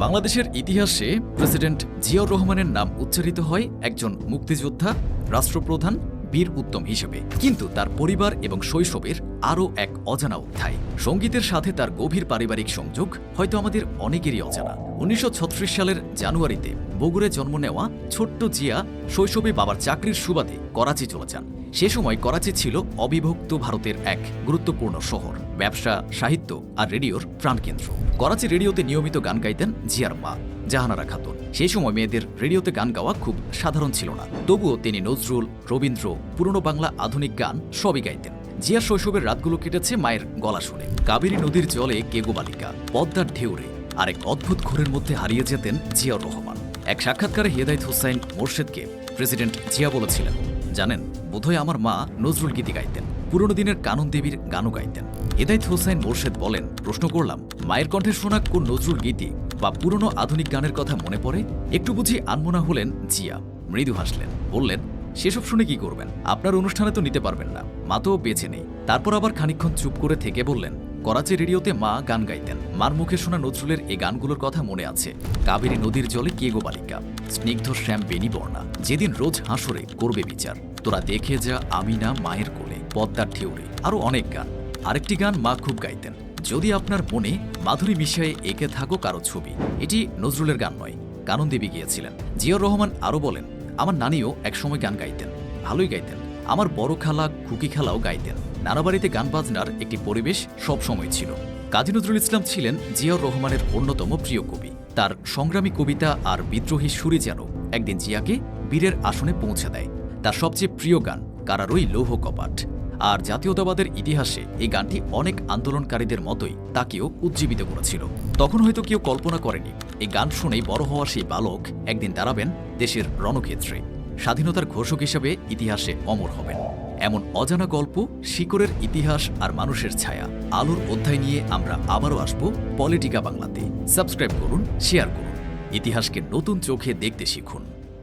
বাংলাদেশের ইতিহাসে প্রেসিডেন্ট জিয়াউর রহমানের নাম উচ্চারিত হয় একজন মুক্তিযোদ্ধা, রাষ্ট্রপ্রধান, বীর উত্তম হিসেবে। কিন্তু তার পরিবার এবং শৈশবের আরও এক অজানা অধ্যায়। সঙ্গীতের সাথে তার গভীর পারিবারিক সংযোগ হয়তো আমাদের অনেকেরই অজানা। উনিশশো ছত্রিশ সালের জানুয়ারিতে বগুড়ে জন্ম নেওয়া ছোট্ট জিয়া শৈশবে বাবার চাকরির সুবাদে করাচি চলে যান। সে সময় করাচি ছিল অবিভক্ত ভারতের এক গুরুত্বপূর্ণ শহর। ব্যবসা, সাহিত্য আর রেডিওর প্রাণকেন্দ্র। করাচি রেডিওতে নিয়মিত গান গাইতেন জিয়ার মা, জাহানারা খাতুন। সেই সময় মেয়েদের রেডিওতে গান গাওয়া খুব সাধারণ ছিল না। তবুও তিনি নজরুল, রবীন্দ্র, পুরনো বাংলা আধুনিক গান সবই গাইতেন। জিয়ার শৈশবের রাতগুলো কেটেছে মায়ের গলা শুনে। কাবেরী নদীর জলে কেগো বালিকা পদ্মার ঢেউরে আরেক অদ্ভুত ঘোরের মধ্যে হারিয়ে যেতেন জিয়াউর রহমান। এক সাক্ষাৎকারে হেদায়ত হুসাইন মোর্শেদকে প্রেসিডেন্ট জিয়া বলেছিলেন। জানেন, বোধহয় আমার মা নজরুল গীতি গাইতেন, পুরনো দিনের কানন দেবীর গানও গাইতেন। হেদায়ত হোসাইন মোর্শেদ বলেন, প্রশ্ন করলাম, মায়ের কণ্ঠে শোনা কোন নজরুল গীতি বা পুরনো আধুনিক গানের কথা মনে পড়ে? একটু বুঝি আনমোনা হলেন জিয়া। মৃদু হাসলেন, বললেন, সেসব শুনে কি করবেন? আপনার অনুষ্ঠানে তো নিতে পারবেন না। মা তো বেঁচে নেই। তারপর আবার খানিকক্ষণ চুপ করে থেকে বললেন করাচি রেডিওতে মা গান গাইতেন। মার মুখে শোনা নজরুলের এই গানগুলোর কথা মনে আছে। কাবেরী নদীর জলে কেগো বালিকা? স্নিগ্ধ শ্যাম বেনি বর্ণা। যেদিন রোজ হাসরে করবে বিচার। তোরা দেখে যা আমি না মায়ের কোলে, পদ্মার ঠেউরে আরও অনেক গান। আরেকটি গান মা খুব গাইতেন। যদি আপনার মনে মাধুরী মিশায়ে এঁকে থাকো কারও ছবি, এটি নজরুলের গান নয়, কানন দেবী গিয়েছিলেন। জিয়াউর রহমান আরও বলেন, আমার নানিও একসময় গান গাইতেন, ভালোই গাইতেন। আমার বড় খালা, খুকি খালাও গাইতেন। নানা বাড়িতে গান বাজনার একটি পরিবেশ সবসময় ছিল। কাজী নজরুল ইসলাম ছিলেন জিয়াউর রহমানের অন্যতম প্রিয় কবি। তার সংগ্রামী কবিতা আর বিদ্রোহী সুরে যেন একদিন জিয়াকে বীরের আসনে পৌঁছে দেয়। তার সবচেয়ে প্রিয় গান, কারারই লৌহ কপাট। আর জাতীয়তাবাদের ইতিহাসে এই গানটি অনেক আন্দোলনকারীদের মতোই তাকেও উজ্জীবিত করেছিল। তখন হয়তো কেউ কল্পনা করেনি, এই গান শুনেই বড় হওয়া সেই বালক একদিন দাঁড়াবেন দেশের রণক্ষেত্রে। স্বাধীনতার ঘোষক হিসেবে ইতিহাসে অমর হবেন। এমন অজানা গল্প, শিকড়ের ইতিহাস আর মানুষের ছায়া। আলোর অধ্যায় নিয়ে আমরা আবারও আসব পলিটিকা বাংলাতে। সাবস্ক্রাইব করুন, শেয়ার করুন। ইতিহাসকে নতুন চোখে দেখতে শিখুন।